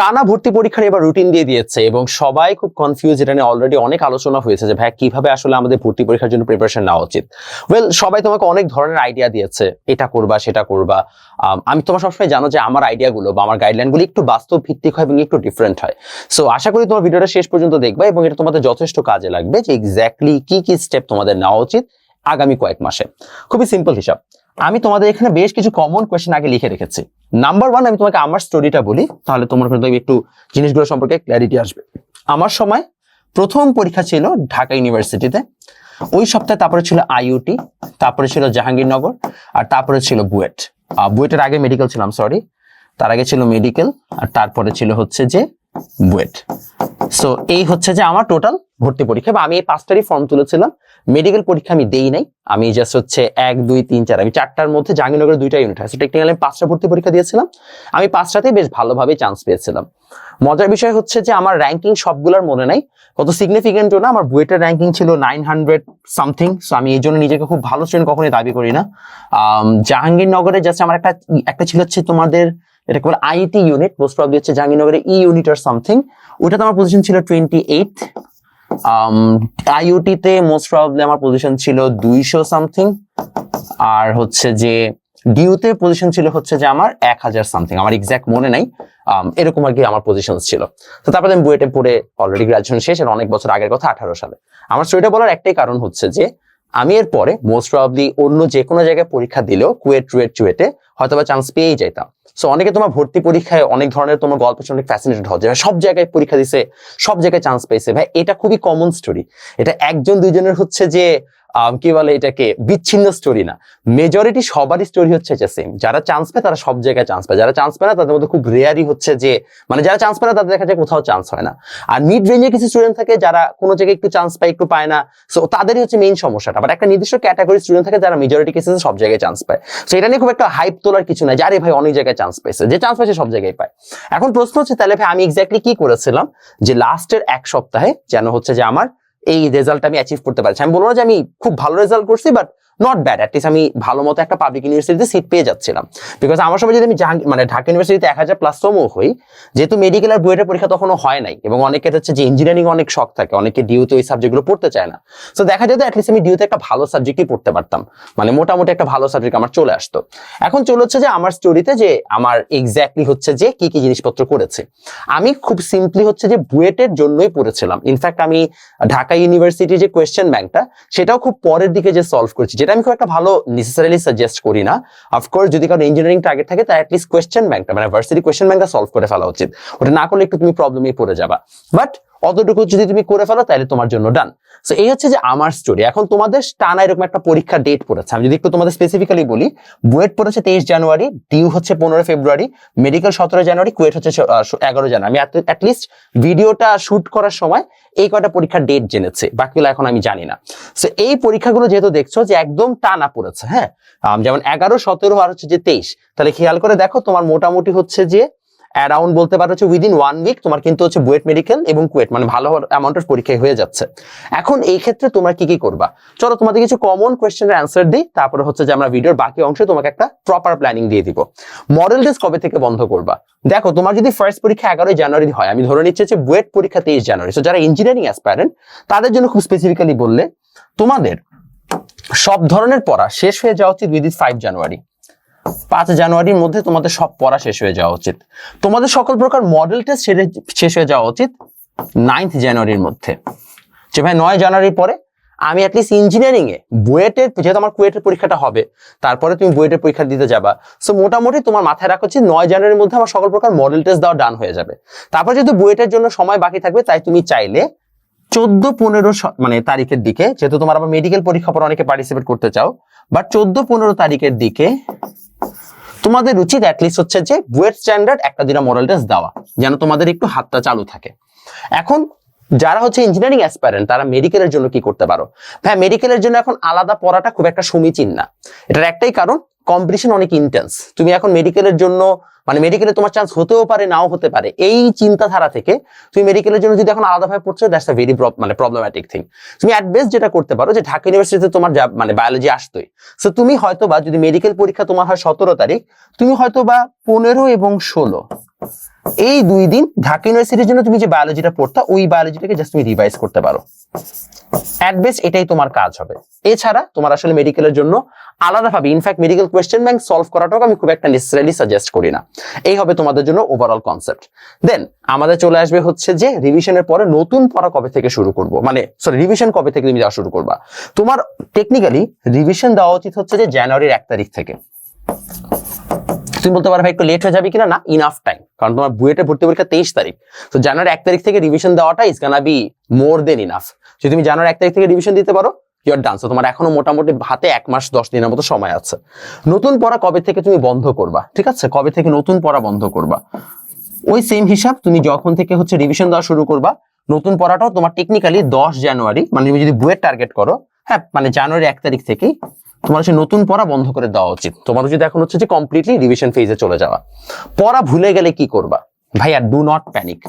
টানা ভর্তি পরীক্ষার এবার রুটিন দিয়ে দিয়েছে এবং সবাই খুব কনফিউজ এটা নিয়ে অলরেডি অনেক আলোচনা হয়েছে যে, ভাই, কীভাবে আসলে আমাদের ভর্তি পরীক্ষার জন্য প্রিপারেশন নেওয়া উচিত? ওয়েল সবাই তোমাকে অনেক ধরনের আইডিয়া দিয়েছে, এটা করবা, সেটা করবা। আমি তোমার সবসময় জানো যে, আমার আইডিয়াগুলো বা আমার গাইডলাইনগুলো একটু বাস্তব ভিত্তিক হয় এবং একটু ডিফারেন্ট হয়। সো আশা করি তোমার ভিডিওটা শেষ পর্যন্ত দেখবা এবং এটা তোমাদের যথেষ্ট কাজে লাগবে যে এক্স্যাক্টলি কি কি স্টেপ তোমাদের নেওয়া উচিত আগামী কয়েক মাসে। খুবই সিম্পল হিসাব। আমি তোমাদের এখানে বেশ কিছু কমন কোয়েশ্চেন আগে লিখে রেখেছি। নাম্বার ওয়ান আমি তোমাকে আমার স্টোরিটা বলি, তাহলে তোমার কিন্তু একটু জিনিসগুলো সম্পর্কে ক্ল্যারিটি আসবে। আমার সময়, প্রথম পরীক্ষা ছিল ঢাকা ইউনিভার্সিটিতে ওই সপ্তাহে তারপরে ছিল আইউটি তারপরে ছিল জাহাঙ্গীরনগর, আর তারপরে ছিল বুয়েট। বুয়েটের আগে মেডিকেল ছিলাম সরি তার আগে ছিল মেডিকেল আর তারপরে ছিল হচ্ছে যে বুয়েট। সো এই হচ্ছে যে আমার টোটাল ভর্তি পরীক্ষা বা আমি এই পাঁচটারই ফর্ম তুলেছিলাম। মেডিকেল পরীক্ষা আমি দেই নাই। আমি জাস্ট হচ্ছে এক, দুই, তিন, চার, আমি চারটার মধ্যে জাহাঙ্গীরনগরের দুইটা ইউনিট আছে। টেকনিক্যালি আমি পাঁচটা ভর্তি পরীক্ষা দিয়েছিলাম। আমি পাঁচটাতেই বেশ ভালোভাবে চান্স পেয়েছিলাম। মজার বিষয় হচ্ছে যে আমার র্যাঙ্কিং সবগুলোর মনে নাই। কত সিগনিফিকেন্টও না, আমার বুয়েটের র্যাঙ্কিং ছিল নাইন হান্ড্রেড সামথিং সো আমি এই জন্য নিজেকে খুব ভালো স্টুডেন্ট কখনোই দাবি করি না। জাহাঙ্গীরনগরে জাস্ট আমার একটা একটা ছিল হচ্ছে তোমাদের এটা বলে আইটি ইউনিট মোস্ট প্রবলি হচ্ছে জাহাঙ্গীরনগরে ই ইউনিট আর সামথিং ওটাতে আমার পজিশন ছিল টোয়েন্টি এইট আইওটিতে মোস্ট প্রবলি আমার পজিশন ছিল দুইশো সামথিং আর হচ্ছে যে ডিউতে পজিশন ছিল হচ্ছে যে আমার এক হাজার সামথিং আমার এক্স্যাক্ট মনে নাই। আম, এরকম আর কি আমার পজিশন ছিল। তো তারপরে আমি বুয়েটে পড়ে অলরেডি গ্রাজুয়েশন শেষ আর অনেক বছর আগের কথা আঠারো সালে। আমার স্টোরিটা বলার একটাই কারণ হচ্ছে যে আমি এরপরে মোস্ট প্রবলি অন্য যে কোনো জায়গায় পরীক্ষা দিলেও কুয়েট টুয়েট চুয়েটে হয়তো বা চান্স পেয়েই যাইতাম। সো অনেকে তোমার ভর্তি পরীক্ষায় অনেক ধরনের তোমার গল্প শুনে অনেক ফ্যাসিনেটেড হচ্ছে সব জায়গায় পরীক্ষা দিছে, সব জায়গায় চান্স পেয়েছে। ভাই, এটা খুবই কমন স্টোরি এটা একজন, দুইজনের হচ্ছে যে কি বলে এটাকে? বিচ্ছিন্ন স্টোরি না। মেজরিটি সবারই স্টোরি হচ্ছে যে সেম যারা চান্স পায়, তারা সব জায়গায় চান্স পায়। যারা চান্স পায় না, তাদের মধ্যে খুব রেয়ারই হচ্ছে যে মানে যারা চান্স পায় না, তাদের দেখা যায় কোথাও চান্স হয় না। আর মিড রেঞ্জে কিছু স্টুডেন্ট থাকে, যারা কোনো জায়গায় একটু চান্স পায়, একটু পায় না। সো তাদেরই হচ্ছে মেইন সমস্যাটা। বাট একটা নির্দিষ্ট ক্যাটাগরি স্টুডেন্ট থাকে, যারা মেজরিটি কেসেসে সব জায়গায় চান্স পায়। সো এটা নিয়ে খুব একটা হাইপ তোলার কিছু নাই। যারে ভাই, অনেক জায়গায় চান্স পেয়েছে যে চান্স পাইছে, সব জায়গায় পায়। এখন প্রশ্ন হচ্ছে, তাহলে ভাই, আমি এক্স্যাক্টলি কি করেছিলাম? যে লাস্টের এক সপ্তাহে যেন হচ্ছে যে, আমার এই রেজাল্ট আমি অ্যাচিভ করতে পারছি। আমি বলব না যে আমি খুব ভালো রেজাল্ট করছি বাট নট ব্যাড অ্যাটলিস্ট আমি ভালো মতো একটা পাবলিক ইউনিভার্সিটিতে সিট পেয়ে যাচ্ছিলাম। বিকজ আমার সময় যদি আমি মানে ঢাকা ইউনিভার্সিটিতে এক হাজার প্লাস তমও হই, যেহেতু মেডিকেল আর বুয়েটের পরীক্ষা তখনও হয় নাই, এবং অনেকের হচ্ছে যে ইঞ্জিনিয়ারিং অনেক শখ থাকে, অনেকে ডিউতে ওই সাবজেক্টগুলো পড়তে চায় না। তো দেখা যেত অ্যাটলিস্ট আমি ডিউতে একটা ভালো সাবজেক্টই পড়তে পারতাম। মানে মোটামুটি একটা ভালো সাবজেক্ট আমার চলে আসতো। এখন চলে হচ্ছে যে আমার স্টোরিতে যে আমার এক্স্যাক্টলি হচ্ছে যে কি কি জিনিসপত্র করেছে। আমি খুব সিম্পলি হচ্ছে যে বুয়েটের জন্যই পড়েছিলাম। ইনফ্যাক্ট আমি ঢাকা ইউনিভার্সিটির যে কোয়েশ্চেন ব্যাংকটা সেটাও খুব পরের দিকে যে সলভ করছি যেটা আমি খুব একটা ভালো নেসেসারিলি সাজেস্ট করি না। অফকোর্স যদি কারও ইঞ্জিনিয়ারিং টার্গেট থাকে, তার অ্যাটলিস্ট কোয়েশ্চেন ব্যাংকটা মানে ভার্সিটি কোয়েশ্চেন ব্যাংকটা সলভ করে ফেলা উচিত। ওটা না করলে একটু তুমি প্রবলেমে পড়ে যাবা। বাট অতটুকু যদি তুমি করে ফেলো তাহলে তোমার জন্য ডান সো এই হচ্ছে যে আমার স্টোরি এখন তোমাদের টানা এরকম একটা পরীক্ষা ডেট পড়েছে। আমি যদি একটু তোমাদের স্পেসিফিক্যালি বলি, বুয়েট পড়েছে তেইশ জানুয়ারি ডিউ হচ্ছে পনেরো ফেব্রুয়ারি মেডিকেল সতেরো জানুয়ারি, কুয়েট হচ্ছে এগারো জানুয়ারি। আমি অ্যাটলিস্ট ভিডিওটা শুট করার সময় এই কয়টা পরীক্ষার ডেট জেনেছে। বাকিগুলো এখন আমি জানি না। সো এই পরীক্ষাগুলো যেহেতু দেখছ যে একদম টানা পড়েছে হ্যাঁ? যেমন এগারো, সতেরো আর হচ্ছে যে তেইশ। তাহলে খেয়াল করে দেখো তোমার মোটামুটি হচ্ছে যে অ্যারাউন্ড বলতে পারো হচ্ছে উইদিন ওয়ান উইক তোমার কিন্তু হচ্ছে বুয়েট মেডিকেল এবং কুয়েট মানে ভালো অ্যামাউন্টের পরীক্ষায় হয়ে যাচ্ছে। এখন এই ক্ষেত্রে তোমরা কি কি করবা? চলো তোমাদের কিছু কমন কোয়েশ্চেনের অ্যান্সার দিই, তারপরে হচ্ছে যে আমরা ভিডিওর বাকি অংশে তোমাকে একটা প্রপার প্ল্যানিং দিয়ে দিব। মডেল টেস্ট কবে থেকে বন্ধ করবা? দেখো, তোমার যদি ফার্স্ট পরীক্ষা এগারোই জানুয়ারি হয়, আমি ধরে নিচ্ছি যে বুয়েট পরীক্ষা তেইশ জানুয়ারি। তো যারা ইঞ্জিনিয়ারিং অ্যাসপারেন্ট তাদের জন্য খুব স্পেসিফিক্যালি বললে তোমাদের সব ধরনের পড়া শেষ হয়ে যাওয়া উচিত উইদিন ফাইভ জানুয়ারি। পাঁচ জানুয়ারির মধ্যে তোমাদের সব পড়া শেষ হয়ে যাওয়া উচিত। তোমাদের সকল প্রকার মডেল টেস্ট শেষ হয়ে যাওয়া উচিত নাইন্থ জানুয়ারির মধ্যে। যে ভাই নয় জানুয়ারির পরে আমি অ্যাটলিস্ট ইঞ্জিনিয়ারিং এ বুয়েটের যেহেতু আমার কুয়েটের পরীক্ষাটা হবে, তারপরে তুমি বুয়েটের পরীক্ষা দিতে যাবা। সো মোটামুটি তোমার মাথায় রাখা উচিত নয় জানুয়ারির মধ্যে আমার সকল প্রকার মডেল টেস্ট দেওয়া ডান হয়ে যাবে। তারপর যেহেতু বুয়েটের জন্য সময় বাকি থাকবে, তাই তুমি চাইলে চোদ্দ, পনেরো মানে তারিখের দিকে, যেহেতু তোমার আবার মেডিকেল পরীক্ষা পর অনেকে পার্টিসিপেট করতে চাও বাট চোদ্দ, পনেরো তারিখের দিকে তোমাদের উচিত অ্যাটলিস্ট হচ্ছে যে বুয়েট স্ট্যান্ডার্ড একটা দিনা মডেল টেস্ট দেওয়া, যেন তোমাদের একটু হাতটা চালু থাকে। এখন যারা হচ্ছে ইঞ্জিনিয়ারিং অ্যাসপারেন্ট তারা মেডিকেলের জন্য কি করতে পারো? হ্যাঁ মেডিকেলের জন্য এখন আলাদা পড়াটা খুব একটা সমীচীন না। এটার একটাই কারণ কম্পিটিশন অনেক ইন্টেন্স তুমি এখন মেডিকেলের জন্য মানে মেডিকেলে তোমার চান্স হতেও পারে, নাও হতে পারে, এই চিন্তাধারা থেকে তুমি মেডিকেলের জন্য যদি এখন আলাদাভাবে পড়ছো দ্যাটস আ ভেরি মানে প্রবলেম্যাটিক থিং তুমি অ্যাট বেস্ট যেটা করতে পারো যে ঢাকা ইউনিভার্সিটিতে তোমার মানে বায়োলজি আসতোই। সো তুমি হয়তো বা যদি মেডিকেল পরীক্ষা তোমার হয় সতেরো তারিখ, তুমি হয়তো বা পনেরো এবং ষোলো। এই দুই দিন ঢাকা ইউনিভার্সিটির জন্য তুমি যে বায়োলজিটা পড়তা, ওই বায়োলজিটাকে জাস্ট তুমি রিভাইজ করতে পারো। এটাই তোমার কাজ হবে। এছাড়া তোমার আসলে মেডিকেলের জন্য আলাদাভাবে in fact medical question bank solve করাটাও আমি খুব একটা নেসেসারিলি সাজেস্ট করি না। এই হবে তোমাদের জন্য ওভারঅল কনসেপ্ট দেন আমাদের চলে আসবে হচ্ছে যে রিভিশনের পরে নতুন পড়া কবে থেকে শুরু করব? মানে সরি রিভিশন কবে থেকে তুমি দেওয়া শুরু করবা? তোমার টেকনিক্যালি রিভিশন দেওয়া উচিত হচ্ছে যে জানুয়ারির এক তারিখ থেকে। তুমি বলতে পারো ভাই একটু লেট হয়ে যাবে কিনা? না ইনাফ টাইম কারণ তোমার বুয়েটে ভর্তি পরীক্ষা তেইশ তারিখ। তো জানুয়ারি এক তারিখ থেকে রিভিশন দেওয়াটা is gonna be more than enough যদি তুমি জানুয়ারি এক তারিখ থেকে রিভিশন দিতে পারো ইউর ডান্স তোমার এখনও মোটামুটি হাতে এক মাস, দশ দিনের মতো সময় আছে। নতুন পড়া কবে থেকে তুমি বন্ধ করবা? ঠিক আছে? কবে থেকে নতুন পড়া বন্ধ করবা? ওই সেম হিসাব তুমি যখন থেকে হচ্ছে রিভিশন দেওয়া শুরু করবা, নতুন পড়াটাও তোমার টেকনিক্যালি দশ জানুয়ারি মানে তুমি যদি বুয়েট টার্গেট করো হ্যাঁ মানে জানুয়ারি এক তারিখ থেকেই তোমার হচ্ছে নতুন পড়া বন্ধ করে দেওয়া উচিত। তোমার উচিত এখন হচ্ছে যে কমপ্লিটলি রিভিশন ফেজে চলে যাওয়া। পড়া ভুলে গেলে কি করবা? ভাইয়া ডু নট প্যানিক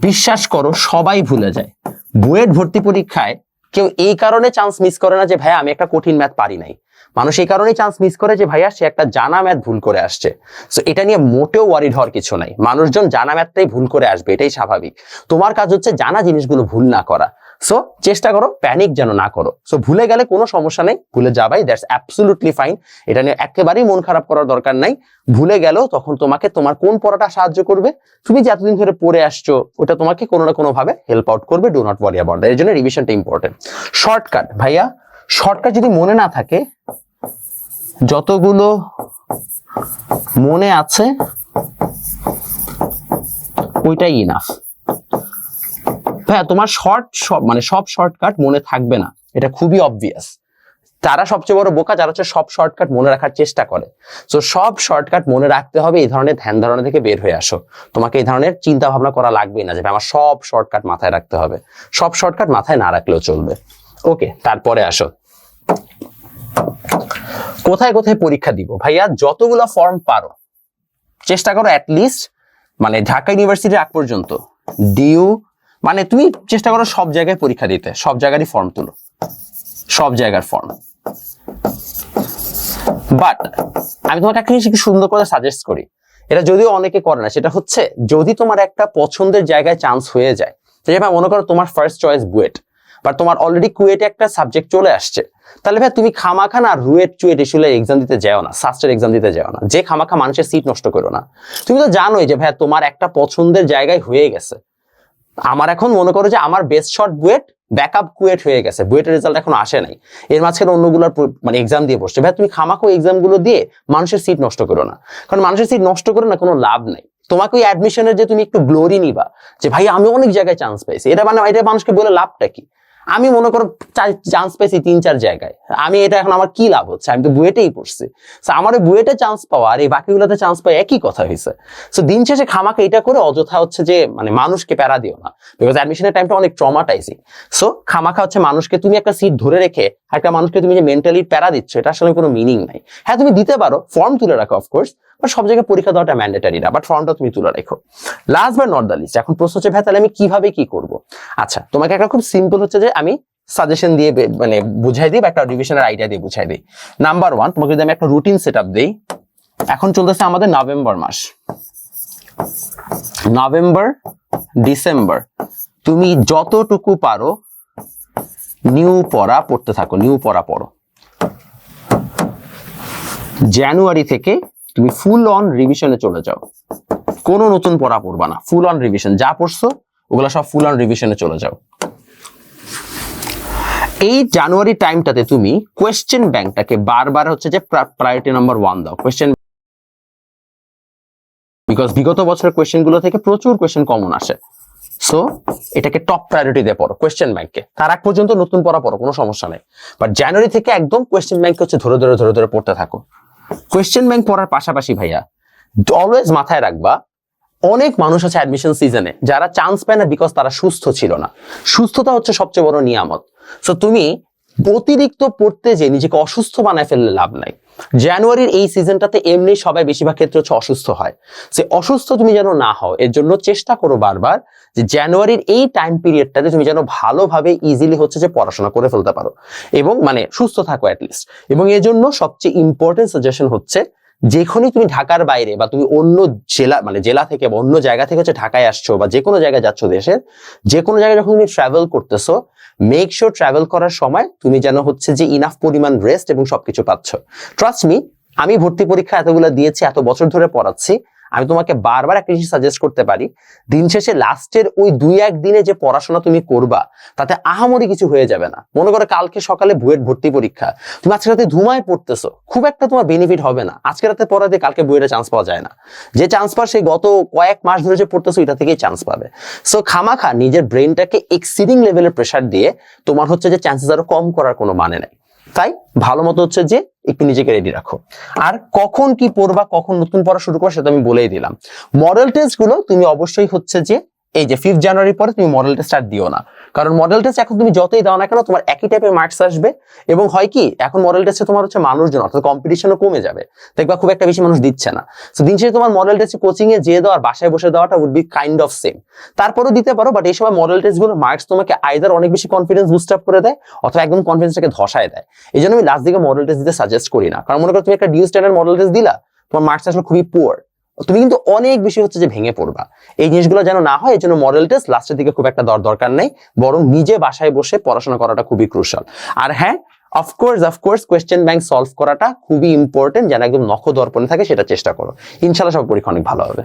বিশ্বাস করো, সবাই ভুলে যায়। বুয়েট ভর্তি পরীক্ষায় কেউ এই কারণে চান্স মিস করে না যে, ভাইয়া, আমি একটা কঠিন ম্যাথ পারি নাই। মানুষ এই কারণেই চান্স মিস করে যে, ভাইয়া, সে একটা জানা ম্যাথ ভুল করে আসছে। তো এটা নিয়ে মোটেও ওয়ারিড হওয়ার কিছু নাই। মানুষজন জানা ম্যাথটাই ভুল করে আসবে, এটাই স্বাভাবিক। তোমার কাজ হচ্ছে জানা জিনিসগুলো ভুল না করা। সো চেষ্টা করো প্যানিক যেন না করো। সো ভুলে গেলে কোনো সমস্যা নেই, ভুলে যাবাই দ্যাটস অ্যাবসলুটলি ফাইন এটা নিয়ে একেবারেই মন খারাপ করার দরকার নাই। ভুলে গেলেও তখন তোমাকে তোমার কোন পড়াটা সাহায্য করবে? তুমি যে এতদিন ধরে পড়ে আসছো, ওটা তোমাকে কোনো না কোনো ভাবে হেল্প আউট করবে ডু নট ওয়ারি অ্যাবাউট এর জন্য রিভিশনটা ইম্পর্টেন্ট শর্টকাট ভাইয়া শর্টকাট যদি মনে না থাকে, যতগুলো মনে আছে, ওইটাই ইনাফ ভাইয়া, তোমার শর্ট মানে সব শর্টকাট মনে থাকবে না। এটা খুবই অবভিয়াস তারা সবচেয়ে বড় বোকা, যারা হচ্ছে সব শর্টকাট মনে রাখার চেষ্টা করে। তো সব শর্টকাট মনে রাখতে হবে, এই ধরনের ধ্যান ধারণা থেকে বের হয়ে আসো। তোমাকে এই ধরনের চিন্তা ভাবনা করা লাগবে না যে আমার সব শর্টকাট মাথায় রাখতে হবে। সব শর্টকাট মাথায় না রাখলেও চলবে। ওকে তারপরে আসো। কোথায় কোথায় পরীক্ষা দিব? ভাইয়া, যতগুলো ফর্ম পারো। চেষ্টা করো লিস্ট মানে ঢাকা ইউনিভার্সিটির আগ পর্যন্ত। ডিউ মানে তুমি চেষ্টা করো সব জায়গায় পরীক্ষা দিতে, সব জায়গারই ফর্ম তুলো। সব জায়গার ফর্ম বাট আমি তোমাকে একটা জিনিস সুন্দর করে সাজেস্ট করি। এটা যদিও অনেকে করে না, সেটা হচ্ছে যদি তোমার একটা পছন্দের জায়গায় চান্স হয়ে যায় যেমন মনে করো তোমার ফার্স্ট চয়েস বুয়েট বা তোমার অলরেডি কুয়েটে একটা সাবজেক্ট চলে আসছে, তাহলে ভাই তুমি খামাখা না রুয়েট চুয়েট এসলে এক্সাম দিতে যাও না সাস্টের এক্সাম দিতে যাও না। যে খামাখা মানুষের সিট নষ্ট করো না। তুমি তো জানোই যে ভাই তোমার একটা পছন্দের জায়গায় হয়ে গেছে। আমার এখন মনে করো যে আমার best shot BUET backup KUET হয়ে গেছে। বুয়েটের রেজাল্ট এখন আসে নাই। এর মাঝখানে অন্যগুলোর মানে এক্সাম দিয়ে বসছে। ভাই, তুমি খামাকো এক্সামগুলো দিয়ে মানুষের সিট নষ্ট করো না। কারণ মানুষের সিট নষ্ট করে না, কোনো লাভ নেই। তোমাকে ওই অ্যাডমিশনের যে তুমি একটু গ্লোরি নিবা, যে ভাই, আমি অনেক জায়গায় চান্স পাইছি এটা মানে এটা মানুষকে বলে লাভটা কি? আমি মনে করো চান্স পেয়েছি তিন, চার জায়গায়। আমি এটা এখন আমার কি লাভ হচ্ছে? আমি তো বুয়েটেই পড়ছি। So, আমার ওই বুয়েটে চান্স পাওয়া আর এই বাকিগুলোতে চান্স পাওয়া একই কথা হয়েছে। সো দিন শেষে খামাকে এটা করে অযথা হচ্ছে যে মানে মানুষকে প্যারা দিও না। বিকজ অ্যাডমিশনের টাইমটা অনেক ট্রমাটাইজিং সো খামাখা হচ্ছে মানুষকে তুমি একটা সিট ধরে রেখে একটা মানুষকে তুমি যে মেন্টালি প্যারা দিচ্ছ, এটা আসলে কোনো মিনিং নাই। হ্যাঁ তুমি দিতে পারো ফর্ম তুলে রাখো অফকোর্স বাট সব জায়গায় পরীক্ষা দেওয়াটা ম্যান্ডেটারি না বাট ফর্মটা তুমি তুলে রাখো। লাস্ট বা নট দ্য লিস্ট এখন প্রশ্ন হচ্ছে, ভাই, তাহলে আমি কীভাবে কি করব? আচ্ছা তোমাকে একটা খুব সিম্পল হচ্ছে যে, আমি সাজেশন দিয়ে মানে বুঝাই দিই বা একটা রিভিশনের আইডিয়া দিয়ে বুঝাই দিই। নাম্বার ওয়ান তোমাকে যদি আমি একটা রুটিন সেট আপ দিই, এখন চলতেছে আমাদের নভেম্বর মাস। নভেম্বর ডিসেম্বর তুমি যতটুকু পারো নিউ পড়া পড়তে থাকো নিউ পড়া পড়ো। জানুয়ারি থেকে তুমি ফুল অন রিভিশনে চলে যাও। কোনো নতুন পড়া পড়বা না। ফুল অন রিভিশন যা পড়ছো, ওগুলো সব ফুল অন রিভিশনে চলে যাও। এই জানুয়ারি টাইমটাতে তুমি কোয়েশ্চেন ব্যাংকটাকে বারবার হচ্ছে যে প্রায়োরিটি নাম্বার ওয়ান দাও। কোয়েশ্চেন বিকজ বিগত বছরের কোয়েশ্চেনগুলো থেকে প্রচুর কোয়েশ্চেন কমন আসে। সো এটাকে টপ প্রায়োরিটি দিয়ে পড়ো কোয়েশ্চেন ব্যাংকে তার আগ পর্যন্ত নতুন পড়া পড়ো, কোনো সমস্যা নেই। বাট জানুয়ারি থেকে একদম কোয়েশ্চেন ব্যাংকে হচ্ছে ধরে ধরে ধরে ধরে পড়তে থাকো। কোয়েশ্চেন ব্যাংক পড়ার পাশাপাশি ভাইয়া অলওয়েজ মাথায় রাখবা, অনেক মানুষ আছে অ্যাডমিশন সিজনে যারা চান্স পায় না বিকজ তারা সুস্থ ছিল না। সুস্থতা হচ্ছে সবচেয়ে বড় নিয়ামত। সো তুমি অতিরিক্ত পড়তে যে নিজেকে অসুস্থ বানায় ফেললে লাভ নাই। জানুয়ারির এই সিজনটাতে এমনি সবাই বেশিরভাগ ক্ষেত্রে হচ্ছে অসুস্থ হয়। সে অসুস্থ তুমি যেন না হও, এর জন্য চেষ্টা করো বারবার যে জানুয়ারির এই টাইম পিরিয়ডটাতে তুমি যেন ভালোভাবে ইজিলি হচ্ছে যে পড়াশোনা করে ফেলতে পারো। এবং মানে সুস্থ থাকো অ্যাটলিস্ট এবং এর জন্য সবচেয়ে ইম্পর্টেন্ট সাজেশন হচ্ছে যেখানেই তুমি ঢাকার বাইরে বা তুমি অন্য জেলা মানে জেলা থেকে বা অন্য জায়গা থেকে হচ্ছে ঢাকায় আসছো বা যে কোনো জায়গায় যাচ্ছ দেশের যে কোনো জায়গায় যখন তুমি ট্রাভেল করতেছো মেক শিওর ট্রাভেল করার সময় তুমি যেন হচ্ছে যে ইনাফ পরিমাণ রেস্ট এবং সবকিছু পাচ্ছ। ট্রাস্ট মি আমি ভর্তি পরীক্ষা এতগুলো দিয়েছি, এত বছর ধরে পড়াচ্ছি। আমি তোমাকে বারবার একটা জিনিস সাজেস্ট করতে পারি, দিন শেষে লাস্টের ওই দুই এক দিনে যে পড়াশোনা তুমি করবা, তাতে আহামরি কিছু হয়ে যাবে না। মনে করো কালকে সকালে বুয়েট ভর্তি পরীক্ষা, তুমি আজকে রাতে ধুমায় পড়তেছো, খুব একটা তোমার বেনিফিট হবে না। আজকে রাতে পড়াতে কালকে বুয়েটে চান্স পাওয়া যায় না। যে চান্স পার সেই গত কয়েক মাস ধরে যে পড়তেছো এটা থেকেই চান্স পাবে। সো খামাখা নিজের ব্রেনটাকে এক্সিডিং লেভেলের প্রেশার দিয়ে তোমার হচ্ছে যে চান্সেস আরও কম করার কোনো মানে নেই। তাই ভালো মতো হচ্ছে যে একটু নিজেকে রেডি রাখো। আর কখন কি পড়বা, কখন নতুন পড়া শুরু করবা, সেটা আমি বলেই দিলাম। মডেল টেস্টগুলো তুমি অবশ্যই হচ্ছে যে, এই যে ফিফথ জানুয়ারি পরে তুমি মডেল টেস্ট আর দিও না। কারণ মডেল টেস্ট এখন তুমি যতই দাও না কেন তোমার একই টাইপের মার্কস আসবে এবং হয় কি, এখন মডেল টেস্টে তোমার হচ্ছে মানুষজন, অর্থাৎ কম্পিটিশনও কমে যাবে। দেখবা খুব একটা বেশি মানুষ দিচ্ছে না। তো দিন শেষে তোমার মডেল টেস্টে কোচিং এ যেয়ে দেওয়া আর বাসায় বসে দেওয়াটা would be kind of same তারপরেও দিতে পারো বাট এই সময় মডেল টেস্টগুলো মার্কস তোমাকে আইদার অনেক বেশি কনফিডেন্স বুস্ট আপ করে দেয়, অথবা একদম কনফিডেন্সটাকে ধসায় দেয়। এই জন্য আমি লাস্ট দিকে মডেল টেস্ট দিতে সাজেস্ট করি না। কারণ মনে করো তুমি একটা ডিউ স্ট্যান্ডার্ড মডেল টেস্ট দিলা, তোমার মার্কস আসলে খুবই পুয়ার তুমি কিন্তু অনেক বেশি হচ্ছে যে ভেঙে পড়বা। এই জিনিসগুলো যেন না হয়, এই জন্য মডেল টেস্ট লাস্টের দিকে খুব একটা দর দরকার নেই, বরং নিজে বাসায় বসে পড়াশোনা করাটা খুবই ক্রুশাল আর হ্যাঁ of course of course question bank solve করাটা খুবই ইম্পর্টেন্ট যেন একদম নখ দর্পণে থাকে, সেটা চেষ্টা করো। ইনশাল্লাহ সব পরীক্ষা অনেক ভালো হবে।